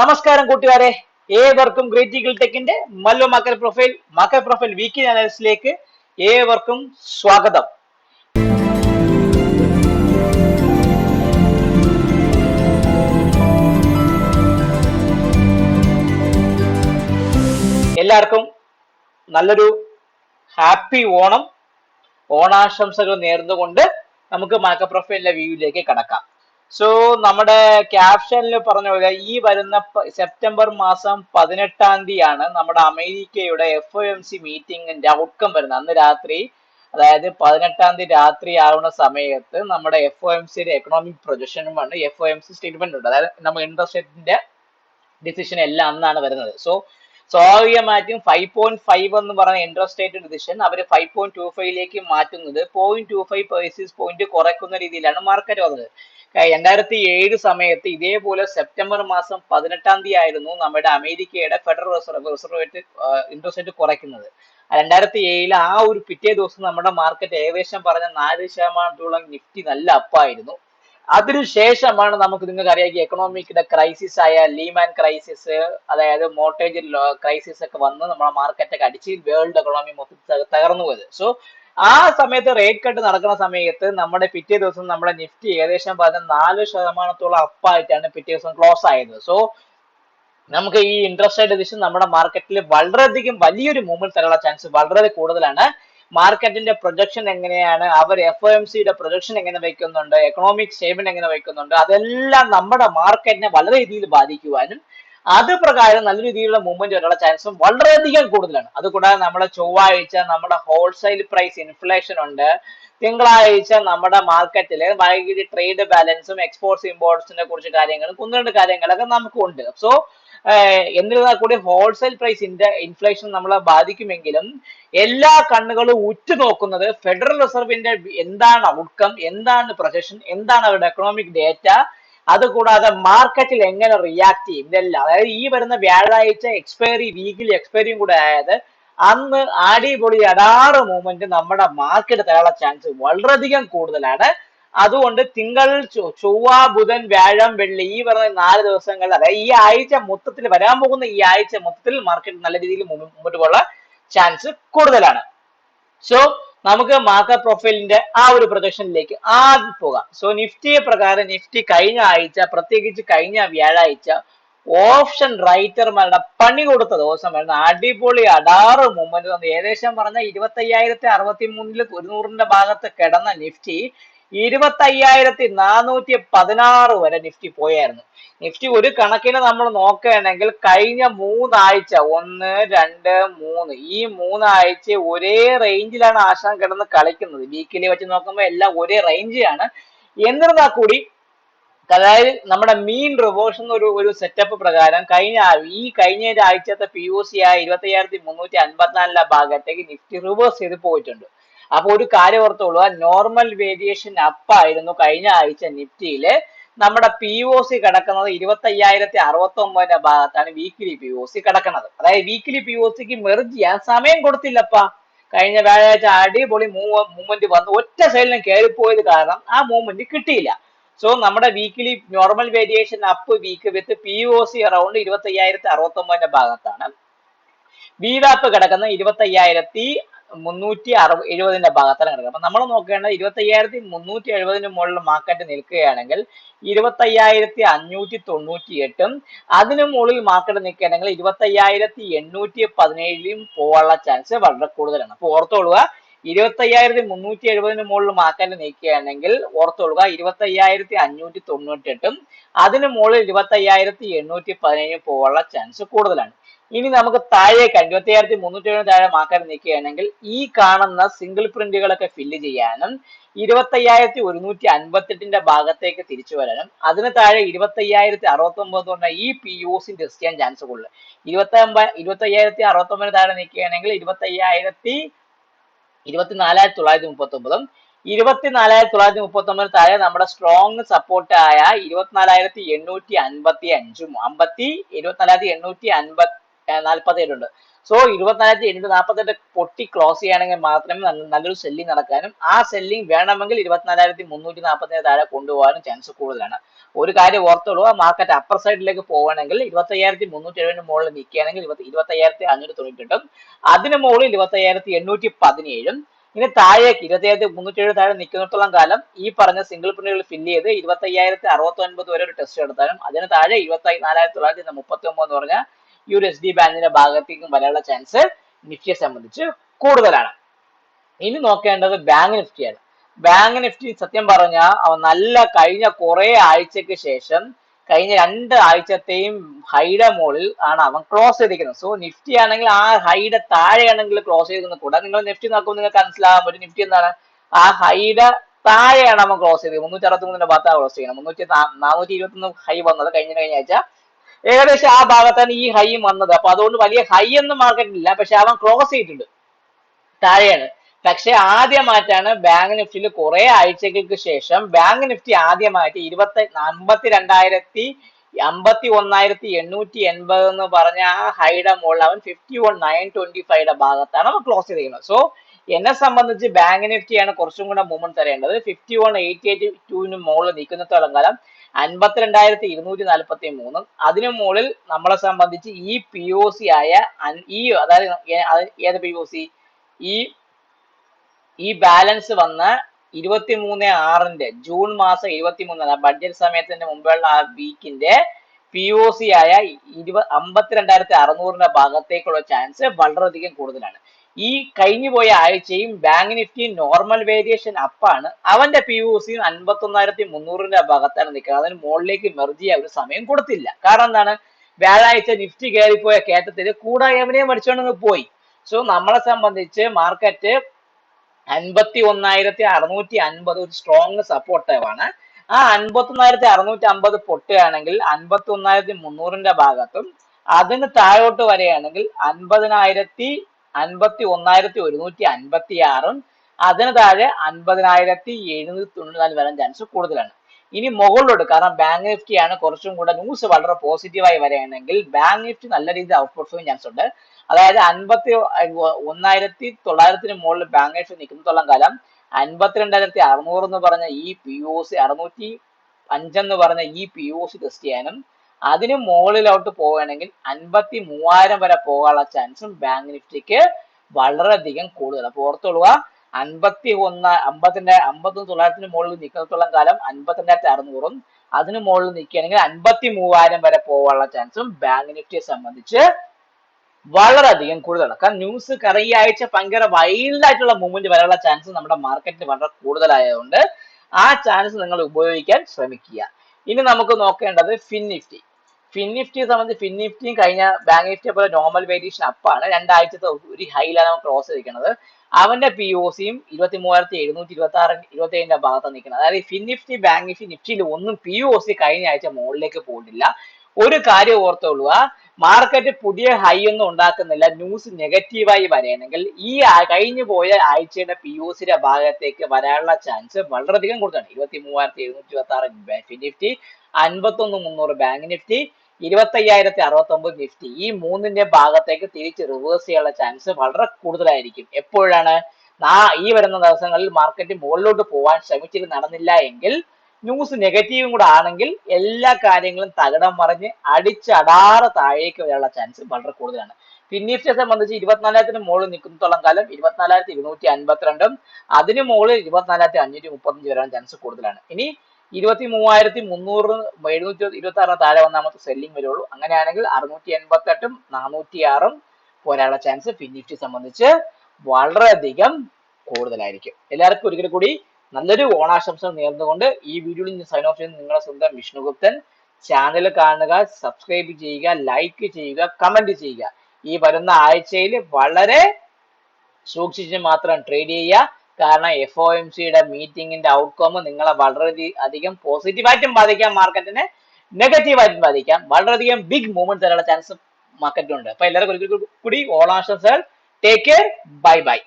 നമസ്കാരം കൂട്ടുകാരെ. ഏവർക്കും ഗ്രേറ്റിക്കൽ ടെക്കിന്റെ മല്ലു മക്കൽ പ്രൊഫൈൽ മക്കൽ പ്രൊഫൈൽ വീക്കി അനാലിസിലേക്ക് ഏവർക്കും സ്വാഗതം. എല്ലാവർക്കും നല്ലൊരു ഹാപ്പി ഓണം. ഓണാശംസകൾ നേർന്നുകൊണ്ട് നമുക്ക് മാർക്കറ്റ് പ്രൊഫൈലിന്റെ വ്യൂയിലേക്ക് കടക്കാം. സോ നമ്മുടെ ക്യാപ്ഷനിൽ പറഞ്ഞ പോലെ ഈ വരുന്ന സെപ്റ്റംബർ മാസം പതിനെട്ടാം തീയതിയാണ് നമ്മുടെ അമേരിക്കയുടെ എഫ് ഒ എം സി മീറ്റിംഗിന്റെ ഔട്ട്കം വരുന്നത്. അന്ന് രാത്രി അതായത് പതിനെട്ടാം തീയതി രാത്രി ആവുന്ന സമയത്ത് നമ്മുടെ എഫ് ഒ എം സിയുടെ എക്കണോമിക് പ്രൊജക്ഷനും ആണ് F O M C statement ഉണ്ട്. അതായത് നമ്മൾ ഇൻട്രസ്റ്റ് റേറ്റിന്റെ ഡിസിഷൻ എല്ലാം അന്നാണ് വരുന്നത്. സോ സ്വാഭാവികമായിട്ടും ഫൈവ് പോയിന്റ് ഫൈവ് എന്ന് പറയുന്ന ഇൻട്രസ്റ്റ് റേറ്റ് ഡിസിഷൻ അവർ ഫൈവ് പോയിന്റ് ടു ഫൈവിലേക്ക് മാറ്റുന്നത്. Point two five basis point കുറയ്ക്കുന്ന രീതിയിലാണ് മാർക്കറ്റ് വന്നത്. രണ്ടായിരത്തി ഏഴ് സമയത്ത് ഇതേപോലെ സെപ്റ്റംബർ മാസം പതിനെട്ടാം തീയതി ആയിരുന്നു നമ്മുടെ അമേരിക്കയുടെ federal reserve reserve rate interest rate കുറയ്ക്കുന്നത്. രണ്ടായിരത്തി ഏഴിൽ ആ ഒരു പിറ്റേ ദിവസം നമ്മുടെ മാർക്കറ്റ് ഏകദേശം പറഞ്ഞ നാല് ശതമാനത്തോളം നിഫ്റ്റി നല്ല അപ്പായിരുന്നു അതിനുശേഷമാണ് നമുക്ക് നിങ്ങൾക്ക് അറിയാം എക്കണോമിക്കിന്റെ ക്രൈസിസ് ആയ ലീമാൻ ക്രൈസിസ് അതായത് മോർട്ടേജ് ക്രൈസിസ് ഒക്കെ വന്ന് നമ്മുടെ മാർക്കറ്റൊക്കെ അടിച്ച് വേൾഡ് എക്കണോമി മൊത്തം തക- തകർന്നു പോയത് സോ ആ സമയത്ത് റേറ്റ് കട്ട് നടക്കുന്ന സമയത്ത് നമ്മുടെ പിറ്റേ ദിവസം നമ്മുടെ നിഫ്റ്റി ഏകദേശം പറഞ്ഞ നാല് ശതമാനത്തോളം അപ്പായിട്ടാണ് പിറ്റേ ദിവസം ക്ലോസ് ആയത്. സോ നമുക്ക് ഈ ഇൻട്രസ്റ്റ് റേറ്റ് ഡിസിഷൻ നമ്മുടെ മാർക്കറ്റിൽ വളരെയധികം വലിയൊരു മൂവ്മെന്റ് തരാനുള്ള ചാൻസ് വളരെ കൂടുതലാണ്. മാർക്കറ്റിന്റെ പ്രൊജക്ഷൻ എങ്ങനെയാണ്? അവർ എഫ് എം സിയുടെ പ്രൊജക്ഷൻ എങ്ങനെ വയ്ക്കുന്നുണ്ട്? എക്കണോമിക് സ്റ്റേറ്റ്മെന്റ് എങ്ങനെ വയ്ക്കുന്നുണ്ട്? അതെല്ലാം നമ്മുടെ മാർക്കറ്റിനെ വളരെ രീതിയിൽ ബാധിക്കുവാനും അത് പ്രകാരം നല്ല രീതിയിലുള്ള മൂവ്മെന്റ് വരാനുള്ള ചാൻസും വളരെയധികം കൂടുതലാണ്. അതുകൂടാതെ നമ്മുടെ ചൊവ്വാഴ്ച നമ്മുടെ ഹോൾസെയിൽ പ്രൈസ് ഇൻഫ്ലേഷൻ ഉണ്ട്. തിങ്കളാഴ്ച നമ്മുടെ മാർക്കറ്റിൽ വൈകിട്ട് ട്രേഡ് ബാലൻസും എക്സ്പോർട്സ് ഇമ്പോർട്ട്സിനെ കുറിച്ച് കാര്യങ്ങളും ഒന്ന് രണ്ട് കാര്യങ്ങളൊക്കെ നമുക്കുണ്ട് സോ എന്നിരുന്നാൽ കൂടി ഹോൾസെയിൽ പ്രൈസിന്റെ ഇൻഫ്ലേഷൻ നമ്മളെ ബാധിക്കുമെങ്കിലും എല്ലാ കണ്ണുകളും ഉറ്റുനോക്കുന്നത് ഫെഡറൽ റിസർവിന്റെ എന്താണ് ഔട്ട്കം എന്താണ് പ്രൊജക്ഷൻ എന്താണ് അവരുടെ എക്കണോമിക് ഡേറ്റ അതുകൂടാതെ മാർക്കറ്റിൽ എങ്ങനെ റിയാക്ട് ചെയ്യും? ഇതെല്ലാം. അതായത് ഈ വരുന്ന വ്യാഴാഴ്ച എക്സ്പയറി വീക്കിലി എക്സ്പയറിയും കൂടെ ആയത് അന്ന് അടിപൊളി അടാറ് മൂവ്മെന്റ് നമ്മുടെ മാർക്കറ്റ് തരാനുള്ള ചാൻസ് വളരെയധികം കൂടുതലാണ്. അതുകൊണ്ട് തിങ്കൾ ചൊവ്വ ബുധൻ വ്യാഴം വെള്ളി ഈ പറഞ്ഞ നാല് ദിവസങ്ങളിൽ അതായത് ഈ ആഴ്ച മൊത്തത്തിൽ വരാൻ പോകുന്ന ഈ ആഴ്ച മൊത്തത്തിൽ മാർക്കറ്റ് നല്ല രീതിയിൽ മുമ്പ് മുമ്പോട്ട് പോകാനുള്ള ചാൻസ് കൂടുതലാണ്. സോ നമുക്ക് മാർക്കറ്റ് പ്രൊഫൈലിന്റെ ആ ഒരു പ്രൊജക്ഷനിലേക്ക് ആദ്യം പോകാം. സോ നിഫ്റ്റിയെ പ്രകാരം നിഫ്റ്റി കഴിഞ്ഞ ആഴ്ച പ്രത്യേകിച്ച് കഴിഞ്ഞ വ്യാഴാഴ്ച ഓപ്ഷൻ റൈറ്റർമാരുടെ പണി കൊടുത്ത ദിവസമായിരുന്നു അടിപൊളി അടാറ് മൂവ്മെന്റ് ഏകദേശം പറഞ്ഞ ഇരുപത്തി അയ്യായിരത്തി അറുപത്തി മൂന്നിൽ തൊണ്ണൂറിന്റെ ഭാഗത്ത് കിടന്ന നിഫ്റ്റി ഇരുപത്തി അയ്യായിരത്തി നാനൂറ്റി പതിനാറ് വരെ നിഫ്റ്റി പോയായിരുന്നു. നിഫ്റ്റി ഒരു കണക്കിന് നമ്മൾ നോക്കുകയാണെങ്കിൽ കഴിഞ്ഞ മൂന്നാഴ്ച ഒന്ന് രണ്ട് മൂന്ന് ഈ മൂന്നാഴ്ച ഒരേ റേഞ്ചിലാണ് ആശാൻ കിടന്ന് കളിക്കുന്നത്. വീക്കിലി വെച്ച് നോക്കുമ്പോൾ എല്ലാം ഒരേ റേഞ്ചിലാണ് എന്നിരുന്നാൽ കൂടി അതായത് നമ്മുടെ മീൻ റിവേഴ്സ് ഒരു ഒരു സെറ്റപ്പ് പ്രകാരം കഴിഞ്ഞ ഈ കഴിഞ്ഞ ആഴ്ചത്തെ പി ഒ സി ആയ ഇരുപത്തി അയ്യായിരത്തി മുന്നൂറ്റി അൻപത്തിനാലിലെ ഭാഗത്തേക്ക് നിഫ്റ്റി റിവേഴ്സ് ചെയ്ത് പോയിട്ടുണ്ട്. അപ്പൊ ഒരു കാര്യം ഓർത്തോളൂ നോർമൽ വേരിയേഷൻ അപ്പായിരുന്നു കഴിഞ്ഞ ആഴ്ച നിഫ്റ്റിയിൽ. നമ്മുടെ പി ഒ സി കിടക്കുന്നത് ഇരുപത്തി അയ്യായിരത്തി അറുപത്തി ഒമ്പതിന്റെ ഭാഗത്താണ് വീക്കിലി പി ഒ സി കിടക്കുന്നത്. അതായത് വീക്കിലി പി ഒ സിക്ക് മെർജ് ചെയ്യാൻ സമയം കൊടുത്തില്ലപ്പാ. കഴിഞ്ഞ വ്യാഴാഴ്ച അടിപൊളി മൂവ്മെന്റ് വന്നു ഒറ്റ സൈഡിലും കയറിപ്പോയത് കാരണം ആ മൂവ്മെന്റ് കിട്ടിയില്ല. സോ നമ്മുടെ weekly normal variation up week with P O C around ഇരുപത്തി അയ്യായിരത്തി അറുപത്തി ഒമ്പതിന്റെ ഭാഗത്താണ്. വിവാപ്പ് കിടക്കുന്ന ഇരുപത്തി അയ്യായിരത്തി മുന്നൂറ്റി അറുപ എഴുപതിന്റെ ഭാഗത്താണ് കിടക്കുന്നത്. അപ്പൊ നമ്മൾ നോക്കേണ്ടത് ഇരുപത്തി അയ്യായിരത്തി മുന്നൂറ്റി എഴുപതിന് മുകളിൽ മാർക്കറ്റ് നിൽക്കുകയാണെങ്കിൽ ഇരുപത്തി അയ്യായിരത്തി അഞ്ഞൂറ്റി തൊണ്ണൂറ്റി എട്ടും അതിന് മുകളിൽ മാർക്കറ്റ് നിൽക്കുകയാണെങ്കിൽ ഇരുപത്തി അയ്യായിരത്തി എണ്ണൂറ്റി പതിനേഴിലും പോകാനുള്ള ചാൻസ് വളരെ കൂടുതലാണ്. അപ്പൊ ഓർത്തോളുക ഇരുപത്തി അയ്യായിരത്തി മുന്നൂറ്റി എഴുപതിന് മുകളിൽ മാർക്കറ്റ് നിൽക്കുകയാണെങ്കിൽ ഓർത്തോളുക ഇരുപത്തി അയ്യായിരത്തി അഞ്ഞൂറ്റി തൊണ്ണൂറ്റി എട്ടും അതിന് മുകളിൽ ഇരുപത്തി അയ്യായിരത്തി എണ്ണൂറ്റി പതിനേഴും പോകാനുള്ള ചാൻസ് കൂടുതലാണ്. ഇനി നമുക്ക് താഴേക്ക് അൻപത്തിയായിരത്തി മുന്നൂറ്റി എഴുപത് താഴെ മാർക്കറ്റ് നിൽക്കുകയാണെങ്കിൽ ഈ കാണുന്ന സിംഗിൾ പ്രിന്റുകളൊക്കെ ഫില്ല് ചെയ്യാനും ഇരുപത്തയ്യായിരത്തി ഒരുന്നൂറ്റി അൻപത്തെട്ടിന്റെ ഭാഗത്തേക്ക് തിരിച്ചു വരാനും അതിന് താഴെ ഇരുപത്തയ്യായിരത്തി അറുപത്തി ഒമ്പത് കൊണ്ട് ഈ പി യു സി ടെസ്റ്റ് ചെയ്യാൻ ചാൻസ് കൂടുതൽ. ഇരുപത്തി ഒമ്പത് ഇരുപത്തയ്യായിരത്തി അറുപത്തി ഒമ്പതിന് താഴെ നിൽക്കുകയാണെങ്കിൽ ഇരുപത്തി അയ്യായിരത്തി ഇരുപത്തിനാലായിരത്തി തൊള്ളായിരത്തി മുപ്പത്തി ഒമ്പതും ഇരുപത്തിനാലായിരത്തി തൊള്ളായിരത്തി മുപ്പത്തി ഒമ്പതിന് താഴെ നമ്മുടെ സ്ട്രോങ് സപ്പോർട്ടായ ഇരുപത്തിനാലായിരത്തി എണ്ണൂറ്റി അൻപത്തി അഞ്ചും അമ്പത്തി ഇരുപത്തിനാലായിരത്തി എണ്ണൂറ്റി അൻപത്തി നാൽപ്പത്തി ഏഴുണ്ട് സോ ഇരുപത്തിനാലായിരത്തി എണ്ണൂറ്റി നാൽപ്പത്തെട്ട് പൊട്ടി ക്ലോസ് ചെയ്യണമെങ്കിൽ മാത്രമേ നല്ലൊരു സെല്ലിംഗ് നടക്കാനും ആ സെല്ലിംഗ് വേണമെങ്കിൽ ഇരുപത്തിനാലായിരത്തി മുന്നൂറ്റി നാൽപ്പത്തിന് താഴെ കൊണ്ടുപോകാനും ചാൻസ് കൂടുതലാണ്. ഒരു കാര്യം ഓർത്തോളൂ ആ മാർക്കറ്റ് അപ്പർ സൈഡിലേക്ക് പോകണമെങ്കിൽ ഇരുപത്തി അയ്യായിരത്തി മുന്നൂറ്റി എഴുപതിന് മുകളിൽ നിൽക്കുകയാണെങ്കിൽ ഇരുപത്തി ഇരുപത്തയ്യായിരത്തി അഞ്ഞൂറ്റി തൊണ്ണൂറ്റെട്ടും അതിന് മുകളിൽ ഇരുപത്തി അയ്യായിരത്തി എണ്ണൂറ്റി പതിനേഴും ഇനി താഴേക്ക് ഇരുപത്തി അയ്യായിരത്തി മുന്നൂറ്റി എഴുപത് താഴെ നിൽക്കുന്നിടത്തോളം കാലം ഈ പറഞ്ഞ സിംഗിൾ പ്രിന്റുകൾ ഫില്ല് ചെയ്ത് ഇരുപത്തി അയ്യായിരത്തി അറുപത്തി ഒൻപത് വരെ ഒരു ടെസ്റ്റ് എടുത്താലും അതിന് താഴെ ഇരുപത്തി നാലായിരത്തി തൊള്ളായിരത്തി മുപ്പത്തി ഒമ്പത് എന്ന് പറഞ്ഞ ഈ ഒരു എസ് ഡി ബാങ്കിന്റെ ഭാഗത്തേക്കും വരാനുള്ള ചാൻസ് നിഫ്റ്റിയെ സംബന്ധിച്ച് കൂടുതലാണ്. ഇനി നോക്കേണ്ടത് ബാങ്ക് നിഫ്റ്റിയാണ് ബാങ്ക് നിഫ്റ്റി സത്യം പറഞ്ഞാൽ അവ നല്ല കഴിഞ്ഞ കുറെ ആഴ്ചക്ക് ശേഷം കഴിഞ്ഞ രണ്ട് ആഴ്ചത്തെയും ഹൈഡ മുകളിൽ ആണ് അവൻ ക്ലോസ് ചെയ്തിരിക്കുന്നത്. സോ നിഫ്റ്റി ആണെങ്കിൽ ആ ഹൈഡ താഴെയാണെങ്കിൽ ക്ലോസ് ചെയ്തിരുന്ന കൂടെ നിങ്ങൾ നിഫ്റ്റി നോക്കുമ്പോൾ നിങ്ങൾക്ക് മനസ്സിലാകാൻ പറ്റും നിഫ്റ്റി എന്താണ്? ആ ഹൈഡ താഴെയാണ് അവൻ ക്ലോസ് ചെയ്തത്. മുന്നൂറ്റി അറുപത്തി മൂന്നിന്റെ ഭാഗത്താണ് ക്ലോസ് ചെയ്യുന്നത് മുന്നൂറ്റി നാനൂറ്റി ഇരുപത്തി ഒന്ന് ഹൈ വന്നത് കഴിഞ്ഞ കഴിഞ്ഞ ആഴ്ച ഏകദേശം ആ ഭാഗത്താണ് ഈ ഹൈയും വന്നത്. അപ്പൊ അതുകൊണ്ട് വലിയ ഹൈ ഒന്നും മാർക്കറ്റിലില്ല പക്ഷെ അവൻ ക്ലോസ് ചെയ്തിട്ടുണ്ട്. താഴെയാണ്. പക്ഷെ ആദ്യമായിട്ടാണ് ബാങ്ക് നിഫ്റ്റിയിൽ കുറെ ആഴ്ചകൾക്ക് ശേഷം ബാങ്ക് നിഫ്റ്റി ആദ്യമായിട്ട് ഇരുപത്തി അമ്പത്തി രണ്ടായിരത്തി അമ്പത്തി ഒന്നായിരത്തി എണ്ണൂറ്റി എൺപത് എന്ന് പറഞ്ഞ ആ ഹൈയുടെ മുകളിൽ അവൻ ഫിഫ്റ്റി വൺ നയൻ ട്വന്റി ഫൈവയുടെ ഭാഗത്താണ് അവൻ ക്ലോസ് ചെയ്തിരിക്കുന്നത്. സോ എന്നെ സംബന്ധിച്ച് ബാങ്ക് നിഫ്റ്റിയാണ് കുറച്ചും കൂടെ മൂവ്മെന്റ് തരേണ്ടത്. ഫിഫ്റ്റി വൺ എയ്റ്റി എയ്റ്റ് ടുവിന് മുകളിൽ നിൽക്കുന്നിടത്തോളം കാലം അൻപത്തിരണ്ടായിരത്തി ഇരുന്നൂറ്റി നാൽപ്പത്തി മൂന്നും അതിനു മുകളിൽ നമ്മളെ സംബന്ധിച്ച് ഈ പി ഒ സി ആയ ഈ അതായത് ഏത് പി ഒ സി ഈ ഈ ബാലൻസ് വന്ന ഇരുപത്തി മൂന്ന് ആറിന്റെ ജൂൺ മാസം ഇരുപത്തി മൂന്ന് ബഡ്ജറ്റ് സമയത്തിന്റെ മുമ്പുള്ള ആ വീക്കിന്റെ പി ഒ സി ആയ ഇരുപ അമ്പത്തിരണ്ടായിരത്തി അറുന്നൂറിന്റെ ഭാഗത്തേക്കുള്ള ചാൻസ് വളരെയധികം കൂടുതലാണ്. ഈ കഴിഞ്ഞു പോയ ആഴ്ചയും ബാങ്ക് നിഫ്റ്റി നോർമൽ വേരിയേഷൻ അപ്പാണ് അവന്റെ പി യു സിയും അൻപത്തി ഒന്നായിരത്തി മുന്നൂറിന്റെ ഭാഗത്താണ് നിൽക്കുന്നത്. അതിന് മുകളിലേക്ക് മെർജ് ചെയ്യാൻ ഒരു സമയം കൊടുത്തില്ല. കാരണം എന്താണ്? വ്യാഴാഴ്ച നിഫ്റ്റി കയറിപ്പോയ കയറ്റത്തിൽ കൂടെ എവനെയും പോയി. സോ നമ്മളെ സംബന്ധിച്ച് മാർക്കറ്റ് അൻപത്തി ഒന്നായിരത്തി അറുന്നൂറ്റി അൻപത് ഒരു സ്ട്രോങ് സപ്പോർട്ടീവാണ് ആ അൻപത്തി ഒന്നായിരത്തി അറുന്നൂറ്റി അമ്പത് പൊട്ടുകയാണെങ്കിൽ അൻപത്തി ഒന്നായിരത്തി മുന്നൂറിന്റെ ഭാഗത്തും അതിന് താഴോട്ട് വരികയാണെങ്കിൽ അൻപതിനായിരത്തി അൻപത്തി ഒന്നായിരത്തി ഒരുന്നൂറ്റി അൻപത്തി ആറും അതിന് താഴെ അൻപതിനായിരത്തി എഴുന്നൂറ്റി തൊണ്ണൂറ്റി നാല് വരാൻ ചാൻസ് കൂടുതലാണ്. ഇനി മുകളിലോട്ട് കാരണം ബാങ്ക് നിഫ്റ്റി ആണ് കുറച്ചും കൂടെ ന്യൂസ് വളരെ പോസിറ്റീവായി വരികയാണെങ്കിൽ ബാങ്ക് നിഫ്റ്റി നല്ല രീതിയിൽ ഔട്ട് പെർഫോം ചാൻസ് ഉണ്ട്. അതായത് അൻപത്തി ഒന്നായിരത്തി തൊള്ളായിരത്തിന് മുകളിൽ ബാങ്ക് നിഫ്റ്റി നിൽക്കുന്നിടത്തോളം കാലം അൻപത്തിരണ്ടായിരത്തി അറുന്നൂറ് എന്ന് പറഞ്ഞ ഈ പി ഒ സി അറുന്നൂറ്റി അഞ്ചെന്ന് പറഞ്ഞ ഈ പി ഒ സി ടെസ്റ്റ് ചെയ്യാനും അതിന് മുകളിലോട്ട് പോവുകയാണെങ്കിൽ അൻപത്തി മൂവായിരം വരെ പോകാനുള്ള ചാൻസും ബാങ്ക് നിഫ്റ്റിക്ക് വളരെയധികം കൂടുതൽ അപ്പൊ ഓർത്തോളുക അൻപത്തി ഒന്ന് അമ്പത്തിന്റെ അമ്പത്തി തൊള്ളായിരത്തിന് മുകളിൽ നിൽക്കുന്നിടത്തോളം കാലം അൻപത്തിരണ്ടായിരത്തി അറുന്നൂറും അതിന് മുകളിൽ നിൽക്കുകയാണെങ്കിൽ അൻപത്തി മൂവായിരം വരെ പോകാനുള്ള ചാൻസും ബാങ്ക് നിഫ്റ്റിയെ സംബന്ധിച്ച് വളരെയധികം കൂടുതലാണ്. കാരണം ന്യൂസ് കറിയ ആഴ്ച ഭയങ്കര വൈൽഡ് ആയിട്ടുള്ള മൂവ്മെന്റ് വരാനുള്ള ചാൻസ് നമ്മുടെ മാർക്കറ്റിൽ വളരെ കൂടുതലായതുകൊണ്ട് ആ ചാൻസ് നിങ്ങൾ ഉപയോഗിക്കാൻ ശ്രമിക്കുക. ഇനി നമുക്ക് നോക്കേണ്ടത് ഫിൻ നിഫ്റ്റി ഫിൻ നിഫ്റ്റിയെ സംബന്ധിച്ച് ഫിൻ നിഫ്റ്റിയും കഴിഞ്ഞ ബാങ്ക് നിഫ്റ്റിയെ പോലെ നോർമൽ വേരിയേഷൻ അപ്പാണ് രണ്ടാഴ്ചത്തെ ഒരു ഹൈലാണ് നമ്മൾ ക്രോസ് ചെയ്തിരിക്കുന്നത് അവന്റെ പി ഒ സിയും ഇരുപത്തി മൂവായിരത്തി എഴുന്നൂറ്റി ഇരുപത്തി ആറ് ഇരുപത്തി ഏഴിന്റെ ഭാഗത്താണ് നിൽക്കുന്നത്. അതായത് ഫിൻ നിഫ്റ്റി ബാങ്ക് നിഫ്റ്റി നിഫ്റ്റിയിൽ ഒന്നും പി ഒ സി കഴിഞ്ഞ ആഴ്ച മുകളിലേക്ക് പോയിട്ടില്ല. ഒരു കാര്യം ഓർത്തോളുക. മാർക്കറ്റ് പുതിയ ഹൈ ഒന്നും ഉണ്ടാക്കുന്നില്ല. ന്യൂസ് നെഗറ്റീവായി വരണമെങ്കിൽ ഈ കഴിഞ്ഞു പോയ ആഴ്ചയുടെ പി ഒ സിയുടെ ഭാഗത്തേക്ക് വരാനുള്ള ചാൻസ് വളരെയധികം കൂടുതലാണ്. ഇരുപത്തി മൂവായിരത്തി എഴുന്നൂറ്റി ഇരുപത്തി ആറ് നിഫ്റ്റി അൻപത്തി ഒന്ന് മുന്നൂറ് ബാങ്ക് നിഫ്റ്റി ഇരുപത്തി അയ്യായിരത്തി അറുപത്തി ഒമ്പത് നിഫ്റ്റി ഈ മൂന്നിന്റെ ഭാഗത്തേക്ക് തിരിച്ച് റിവേഴ്സ് ചെയ്യാനുള്ള ചാൻസ് വളരെ കൂടുതലായിരിക്കും. എപ്പോഴാണ്? ഈ വരുന്ന ദിവസങ്ങളിൽ മാർക്കറ്റ് മുകളിലോട്ട് പോകാൻ ശ്രമിച്ചിട്ട് നടന്നില്ല എങ്കിൽ ന്യൂസ് നെഗറ്റീവും കൂടെ ആണെങ്കിൽ എല്ലാ കാര്യങ്ങളും തകിടം മറിഞ്ഞ് അടിച്ചടാറ് താഴേക്ക് വരാനുള്ള ചാൻസ് വളരെ കൂടുതലാണ്. ഫിന്നിഫ്റ്റിയെ സംബന്ധിച്ച് ഇരുപത്തിനാലായിരത്തിന് മുകളിൽ നിൽക്കുന്നിടത്തോളം കാലം ഇരുപത്തിനാലായിരത്തി ഇരുന്നൂറ്റി അൻപത്തിരണ്ടും അതിന് മുകളിൽ ഇരുപത്തിനാലായിരത്തി അഞ്ഞൂറ്റി മുപ്പത്തഞ്ച് വരാൻ ചാൻസ് കൂടുതലാണ്. ഇനി ഇരുപത്തി മൂവായിരത്തി മുന്നൂറ് എഴുന്നൂറ്റി ഇരുപത്തി ആറിന് താഴെ വന്നാമത്തെ നമുക്ക് സെല്ലിംഗ് വരുള്ളൂ. അങ്ങനെയാണെങ്കിൽ അറുന്നൂറ്റി എൺപത്തി എട്ടും നാനൂറ്റി ആറും പോരാനുള്ള ചാൻസ് ഫിന്നിഫ്റ്റി സംബന്ധിച്ച് വളരെയധികം കൂടുതലായിരിക്കും. എല്ലാവർക്കും ഒരിക്കൽ കൂടി നല്ലൊരു ഓണാശംസ നേർന്നുകൊണ്ട് ഈ വീഡിയോയിൽ സൈൻ ഓഫ് ചെയ്യുന്ന നിങ്ങളുടെ സ്വന്തം വിഷ്ണുഗുപ്തൻ. ചാനൽ കാണുക സബ്സ്ക്രൈബ് ചെയ്യുക ലൈക്ക് ചെയ്യുക കമന്റ് ചെയ്യുക. ഈ വരുന്ന ആഴ്ചയിൽ വളരെ സൂക്ഷിച്ച് മാത്രം ട്രേഡ് ചെയ്യുക. കാരണം എഫ് ഒ എം സിയുടെ മീറ്റിംഗിന്റെ ഔട്ട്കം നിങ്ങളെ വളരെ അധികം പോസിറ്റീവായിട്ടും ബാധിക്കാം. മാർക്കറ്റിനെ നെഗറ്റീവായിട്ടും ബാധിക്കാം. വളരെയധികം ബിഗ് മൂവ്മെന്റ് തരാനുള്ള ചാൻസ് മാർക്കറ്റിലുണ്ട് അപ്പൊ എല്ലാവർക്കും ഒരിക്കൽ കൂടി ഓണാശംസകൾ. Take care bye bye